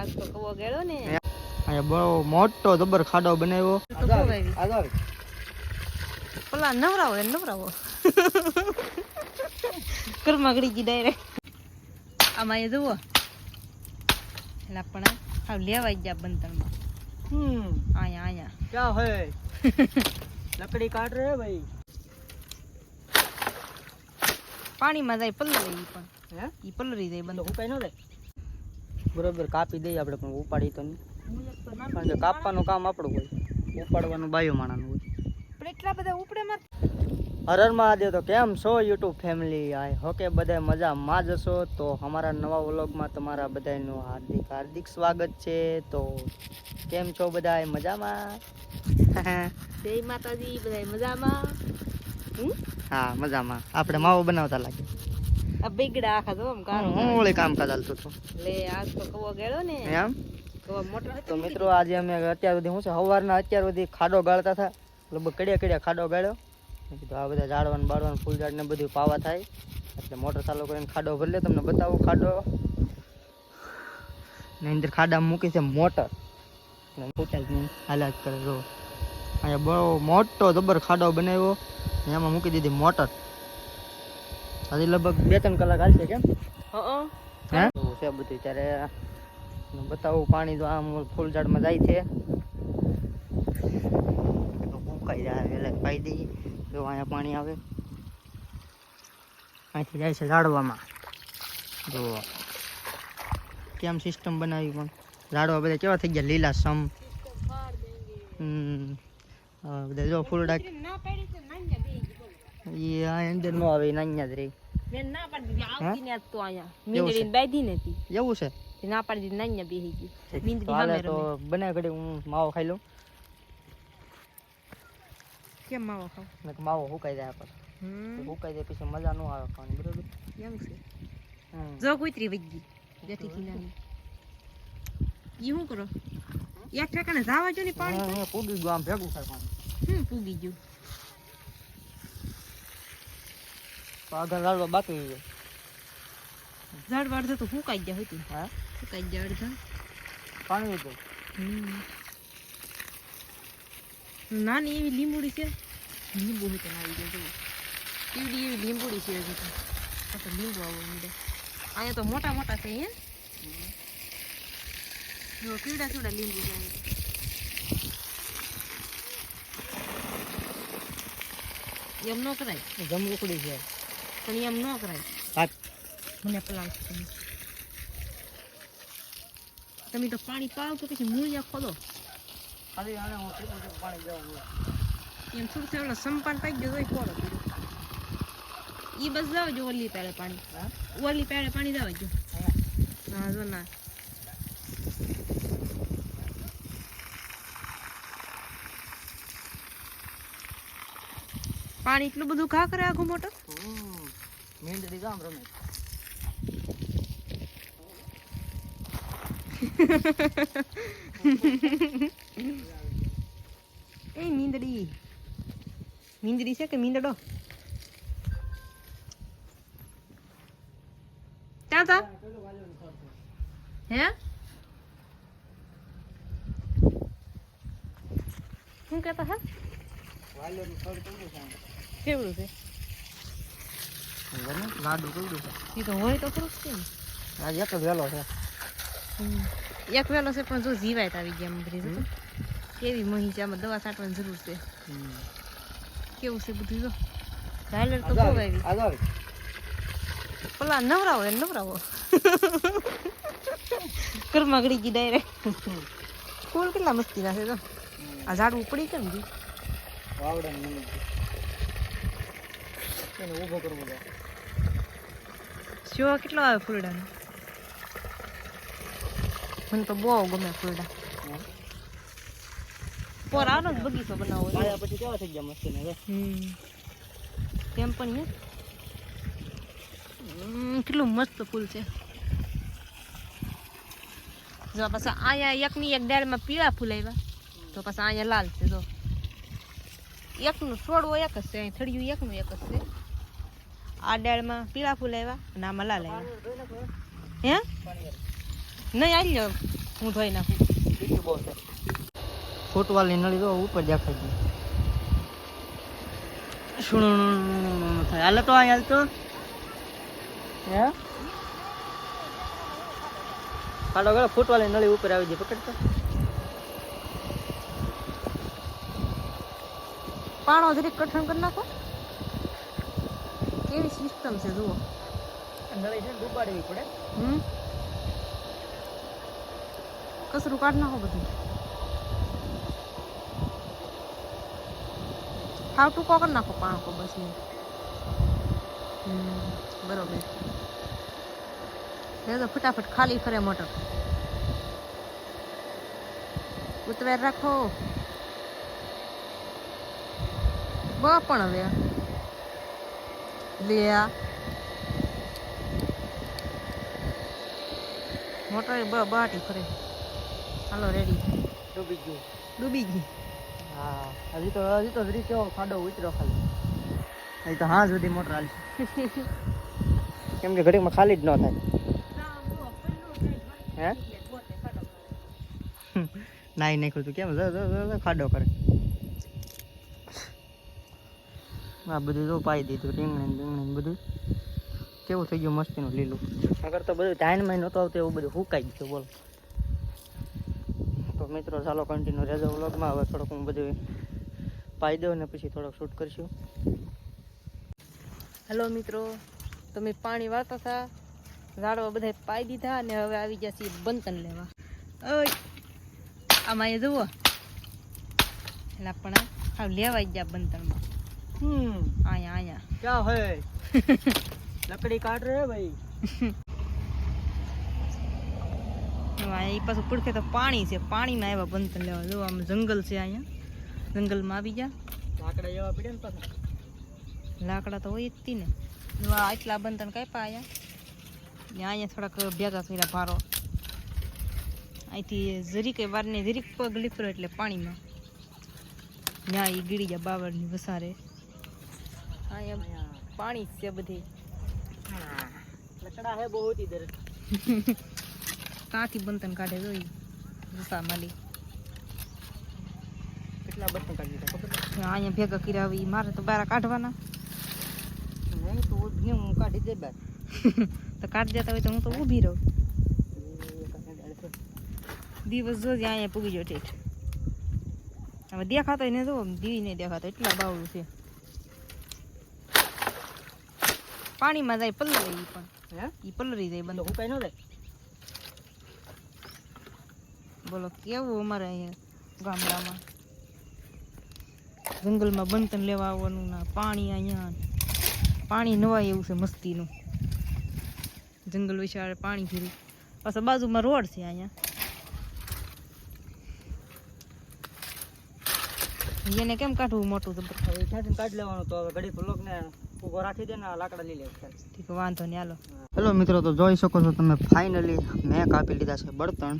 આજ તો કવો ગેળો ને. અહીંયા બહુ મોટો જબર ખાડો બનાવ્યો. પેલા નવરાવો એ નવરાવો. કરમાગડી ગઈ ડાયરેક્ટ આમાં એ જુઓ. એટલે પણ હાવ લેવાઈ ગયા બંતરમાં હમ. આયા અહીંયા ક્યાં હે? લકડી કાઢ રે ભાઈ. પાણીમાં જાય પલરી પણ. હે? ઈ પલરી જાય બંધ ઉપાય ન રે બરોબર કાપી દઈએ આપણે પણ ઉપાડી તો નહીં. કારણ કે કાપવાનું કામ આપણું હોય. ઉપાડવાનું બાયો માણાનું હોય. એટલા બધા ઉપડે હરર મહાદેવ તો કેમ છો યુટ્યુબ ફેમિલી? આય હોકે બધા મજામાં જ હશો? તો અમારા નવા વ્લોગમાં તમારા બધાનું હાર્દિક હાર્દિક સ્વાગત છે. તો કેમ છો બધા મજામાં? જય માતાજી બધા મજામાં? હા મજામાં. આપણે માવો બનાવતા લાગે બેગડા આખા જો આમ કાળો હું ઓલે કામ ચાલતું હતું લે આજ તો કવો ગેળો ને. એમ? તો મિત્રો આજે અમે અત્યાર સુધી શું છે સવારના અત્યાર સુધી ખાડો ગાળતા હતા. લગભગ કડિયા કડિયા ખાડો ગાળ્યો. કીધું આ બધા ઝાડવાનું બાળવાનું ફૂલ ઝાડ ને બધું પાવા થાય. એટલે મોટર ચાલુ કરીને ખાડો ભરી લે તમને બતાવો ખાડો. ને અંદર ખાડા મૂકી છે મોટર. જ કરે જો. અહીંયા બહુ મોટો જબર ખાડો બનાવ્યો. એમાં મૂકી દીધી મોટર. હજી લગભગ બે ત્રણ કલાક હાલશે કેમ? હં છે બધું ત્યારે બતાવું પાણી તો આમ ફૂલ ઝાડમાં જાય છે. તો ફૂંકાઈ જાય એટલે પાઈ દઈએ. જો અહીંયા પાણી આવે. અહીંથી જાય છે ઝાડવામાં. જો. કેમ સિસ્ટમ બનાવી પણ? ઝાડવા બધા કેવા થઈ ગયા? લીલા સમ હમ. બધા જો ફૂલડા ના પાડી તો નાન્યા બેહી ગઈ બોલો એ આ અંદર નો આવે નાન્યા જ રહી. મેં ના પાડી દીધી આવતી ને તો અહીંયા. છે? બાંધી નથી એવું છે? ના પાડી દીધી નાન્યા બેહી ગઈ. તો મીંદડી તો બને ઘડી હું માવો ખાઈ લઉં. કેમ માવો ખાવ? ને માવો હુકાઈ જાય પર હુકાઈ જાય પછી મજા ન આવે ખાવાની બરોબર? એમ છે? જો કુતરી વઈ ગઈ. જેથી ઈ શું કરો? એક ઠેકાણે જાવા જો ને પાણી પૂગી ગયું આમ ભેગું થાય પાણી હમ પૂગી ગયું તો આગળ લાડવા બાકી છે ઝાડ વાડ તો ફૂંકાઈ ગયા હતી હા? ફૂંકાઈ ગયા અડધા. પાણી હતું નાની એવી લીંબુડી છે. લીંબુ હોય તો આવી જાય જુઓ કેવડી એવી લીંબુડી છે હજી તો. લીંબુ આવો મીડે અહીંયા તો મોટા મોટા છે હે. જો કેવડા કેવડા લીંબુ છે એમ ન કરાય. જમ ઉકળી છે. પણ એમ ન કરાય. મને પલાળ છે. તમે તો પાણી પાવ તો પછી મૂળિયા ખોદો ખાલી આને હું પાણી હોય. એમ થોડું થોડું સંપાન પાઈ ગયો હોય કોરો ઈ બસ જાવ જો ઓલી પેડે પાણી? ઓલી પેડે પાણી જાવ જો. હા. જો ના. પાણી એટલું બધું ઘા કરે આખું મોટો મીંદડી જામ રમે એ મીંદડી મીંદડી છે કે મીંદડો ક્યાં તા હે શું કહેતા હા? કેવડું છે? લાડુ કેવડું છે? એ તો હોય તો ખરું કેમ આજે એક જ વેલો છે. એક વેલો છે પણ જો જીવાય આવી ગયા બધી. કેવી મહી છે આમાં દવા છાંટવાની જરૂર છે. કેવું છે બધું જો? ઝાલર તો બહુ આવી. પેલા નવરાવો એ નવરાવો ઘરમાં ગળી ગઈ ડાયરેક્ટ ફૂલ કેટલા મસ્તી ના છે તો આ ઝાડવું પડી કેમ ગયું. એને ઊભો કરવો છે કેટલો આવે ફૂલડાનો? મને તો બહુ ગમે ફૂલડા. પોર આનો જ બગીચો બનાવો. પછી કેવા થઈ ગયા મસ્ત ને હવે કેમ પણ હે? કેટલું મસ્ત ફૂલ છે. જો પાછા અહીંયા એકની એક ડાળમાં પીળા ફૂલ આવ્યા. તો પાછા અહીંયા લાલ છે જો. એકનું છોડવો એક જ છે અહીં થળિયું એકનું એક જ છે. આ ડાળમાં પીળા ફૂલ આવ્યા અને આમાં લાલ આવ્યા હે? નહીં આવી જાવ હું ધોઈ નાખું. બીજું બહુ છે ફૂટવાલી નળી તો ઉપર દેખાય ગઈ શું થાય? હાલ તો અહીંયા હાલ તો. હે? કાઢો ગયો ફૂટવાલી નળી ઉપર આવી જાય પકડતો પાણો જરીક કઠણ કરી નાખો. કેવી સિસ્ટમ છે જુઓ. નળી છે ડૂબાડવી પડે. હમ? કસરું કાઢ નાખો બધું. હાવ ટૂંકો કરી નાખો પાણકો બસ ને બરોબર. એ તો ફટાફટ ખાલી ફરે મોટર. ઉતવેર રાખો. બ પણ હવે. લે આ. મોટર બ બાટી ફરે. હાલો રેડી ડૂબી ગયું. ડૂબી ગઈ. હા હજી તો હજી તો જરી કેવો ખાડો ઉતરો ખાલી. હજી તો હા સુધી મોટર હાલશે કેમ કે ઘડીમાં ખાલી જ ન થાય. હે? નાઈ નાખ્યું તું કેમ? ખાડો કરે. આ બધું જો પાઈ દીધું, રીંગણ રીંગણ બધું. કેવું થઈ ગયું મસ્તીનું લીલું? આગળ તો બધું ટાઈમમાં નહોતો આવતો, એવું બધું હુકાઈ ગયું, બોલો. તો મિત્રો, ચાલો કન્ટિન્યુ રહેજો વ્લોગમાં. હવે થોડુંક હું બધું પાઈ દઉં ને પછી થોડોક શૂટ કરીશું. હેલો મિત્રો, તમે પાણી વાળતા હતા, ઝાડવા બધા પાઈ દીધા અને હવે આવી ગયા છીએ બંતન લેવા. આમાં એ જુઓ. એટલે પણ લેવાઈ ગયા બંતનમાં. હમ અહીંયા અહીંયા क्या है लकड़ी काट रहे हैं भाई અહીંયા એ પાછું પડખે તો પાણી છે પાણીમાં આવ્યા બંતન લેવા જો આમ જંગલ છે અહીંયા જંગલમાં આવી ગયા લાકડા જેવા પડ્યા ને પાછા લાકડા તો હોય જ તી ને જો આ આટલા બંતન કાપ્યા અહીંયા ને અહીંયા થોડાક ભેગા કર્યા ભારો અહીંથી જરીક વારને જરીક પગ લીફરો એટલે પાણીમાં ત્યાં એ ગીડી ગયા બાવળની વસારે અહીંયા પાણી છે બધી. લકડા હે બહુ ઇધર કાંથી બંતન કાઢે જોઈ ભૂસા માલી. કેટલા બંતન કાઢી દીધા અહીંયા ભેગા કિરાવી મારે તો બારા કાઢવાના. નહીં તો ઊભી હું કાઢી દે બાર. તો કાઢ દેતા હોય તો હું તો ઊભી રહું. દિવસ જો અહીંયા પૂગી ગયો ઠેઠ. હવે દેખાતો ને જો દીવી નહીં દેખાતો એટલા બાવળું છે. પાણીમાં જાય પલરે ઈ પણ. હે? ઈ પલરી જાય બંધ. હું કઈ ન દે. બોલો કેવું અમારે અહીંયા ગામડામાં? જંગલમાં બંધન લેવા આવવાનું ના પાણી અહીંયા પાણી નવાય એવું છે મસ્તીનું. જંગલ વિશાળ પાણી ફીરું પાછા બાજુમાં રોડ છે અહીંયા. એને કેમ કાઢવું મોટું જબર ત્યાંથી કાઢી લેવાનું તો હવે ઘડી બ્લોક ને ઊભો રાખી દે ને લાકડા લઈ લે ઠીક વાંધો નહીં હાલો. હેલો મિત્રો તો જોઈ શકો છો તમે ફાઇનલી મેં કાપી લીધા છે બળતણ.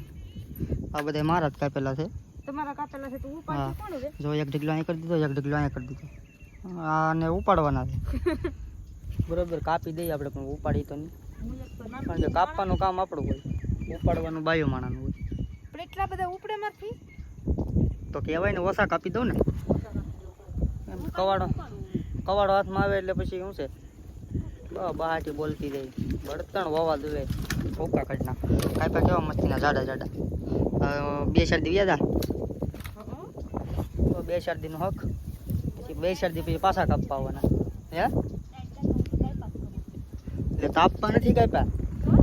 આ બધા મારા જ કાપેલા છે. તમારા કાપેલા છે તો હા. કોણ છે જો એક ઢગલો અહીં કરી દીધો એક ઢગલો અહીં કરી દીધો. આને ઉપાડવાના છે. બરોબર કાપી દઈએ આપણે પણ ઉપાડી તો નહીં. કારણ કે કાપવાનું કામ આપણું હોય. ઉપાડવાનું બાયો માણાનું હોય. પણ એટલા બધા ઉપડે માંથી તો કહેવાય ને ઓછા કાપી દઉં ને. એમ કવાડો કવાડો હાથમાં આવે એટલે પછી શું છે? બહાટી બોલતી જાય બળતણ વવા દુવે. ભૂકા કાઢના કાપ્યા કેવા મસ્તીના જાડા જાડા. બે શરદી વ્યાજા. તો બે શરદીનો હક. પછી બે શરદી પછી પાછા કાપવા આવવાના. હે? એટલે તાપવા નથી કાપ્યા.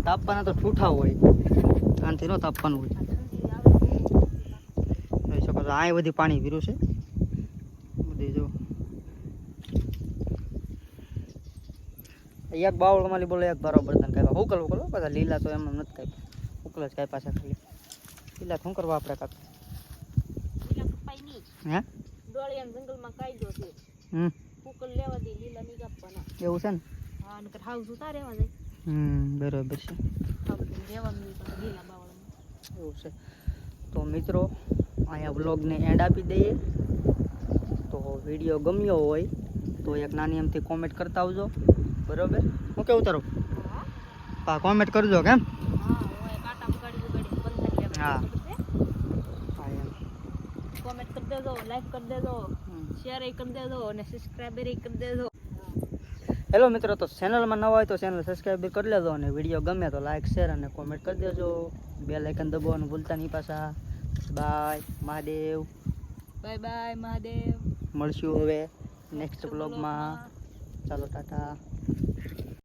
તાપવાના તો ઠૂઠા હોય. આનાથી ન તાપવાનું હોય. શકો આ બધી પાણી વીરું છે. બધી જો. એક બાવળ માલી બોલે એક બરોબર તને કાપ્યા. હુકલ હુકલ હો પાછા લીલા તો એમ નથી કાપ્યા. ઉકલ જ કાપ્યા છે ખાલી. લીલા શું કરવા આપણે કાપ હે? ડોળિયા જંગલમાં કાયદો છે. હમ. કુકલ લેવા દે લીલા નહીં કાપવાના. એવું છે ને? હા નકર હાઉસ ઉતા રહેવા જાય. હમ બરોબર છે. પણ લીલા બાવળ એવું છે. તો મિત્રો અહીંયા વ્લોગને એન્ડ આપી દઈએ. તો વીડિયો ગમ્યો હોય તો એક નાની એમથી કોમેન્ટ કરતા આવજો. બરોબર? હું કેવું તારું? હા કોમેન્ટ કરજો કેમ? હા. કોમેન્ટ કરી દેજો લાઈક કરી દેજો. શેર કરી દેજો અને સબસ્ક્રાઈબર કરી દેજો. હેલો મિત્રો તો ચેનલમાં નવા હોય તો ચેનલ સબસ્ક્રાઈબ કરી લેજો અને વીડિયો ગમે તો લાઈક શેર અને કોમેન્ટ કરી દેજો. બે લાઇકન દબાવવાનું ભૂલતા નહીં પાછા. Bye Mahadev bye bye Mahadev મળશું હવે નેક્સ્ટ બ્લોગમાં ચાલો ટાટા.